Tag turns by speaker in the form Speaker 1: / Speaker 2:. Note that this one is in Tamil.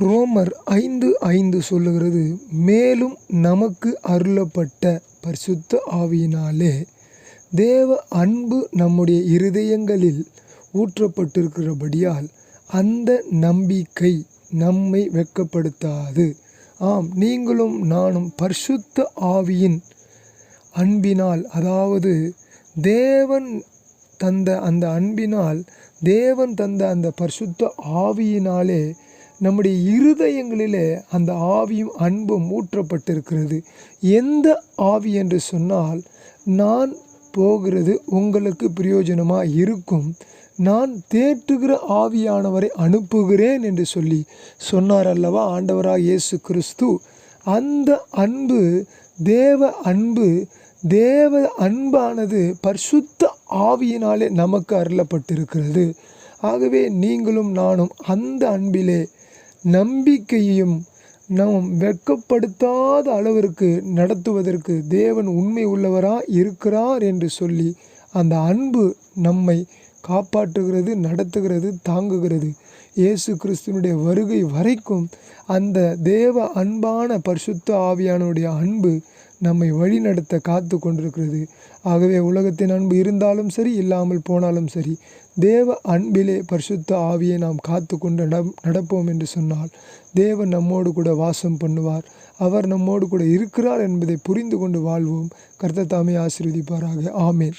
Speaker 1: ரோமர் ஐந்து ஐந்து சொல்லுகிறது மேலும் நமக்கு அருளப்பட்ட பரிசுத்த ஆவியினாலே தேவ அன்பு நம்முடைய இருதயங்களில் ஊற்றப்பட்டிருக்கிறபடியால் அந்த நம்பிக்கை நம்மை வெட்கப்படுத்தாது. ஆம் நீங்களும் நானும் பரிசுத்த ஆவியின் அன்பினால் அதாவது தேவன் தந்த அந்த அன்பினால் தேவன் தந்த அந்த பரிசுத்த ஆவியினாலே நம்முடைய இருதயங்களிலே அந்த ஆவியும் அன்பும் ஊற்றப்பட்டிருக்கிறது. எந்த ஆவி என்று சொன்னால் நான் போகிறது உங்களுக்கு பிரயோஜனமாக இருக்கும். நான் தேற்றுகிற ஆவியானவரை அனுப்புகிறேன் என்று சொல்லி சொன்னார் அல்லவா ஆண்டவராக இயேசு கிறிஸ்து. அந்த அன்பு தேவ அன்பு தேவ அன்பானது பரிசுத்த ஆவியினாலே நமக்கு அருளப்பட்டிருக்கிறது. ஆகவே நீங்களும் நானும் அந்த அன்பிலே நம்பிக்கையையும் நாம் வெட்கப்படுத்தாத அளவிற்கு நடத்துவதற்கு தேவன் உண்மை உள்ளவராக இருக்கிறார் என்று சொல்லி அந்த அன்பு நம்மை காப்பாற்றுகிறது நடத்துகிறது தாங்குகிறது. இயேசு கிறிஸ்துவனுடைய வருகை வரைக்கும் அந்த தேவ அன்பான பரிசுத்த ஆவியானுடைய அன்பு நம்மை வழிநடத்த காத்து கொண்டிருக்கிறது. ஆகவே உலகத்தின் அன்பு இருந்தாலும் சரி இல்லாமல் போனாலும் சரி தேவ அன்பிலே பரிசுத்த ஆவியை நாம் காத்து கொண்டு நடப்போம் என்று சொன்னால் தேவன் நம்மோடு கூட வாசம் பண்ணுவார். அவர் நம்மோடு கூட இருக்கிறார் என்பதை புரிந்து கொண்டு வாழ்வோம். கர்த்த தாமே ஆசீர்வதிப்பாராக. ஆமேன்.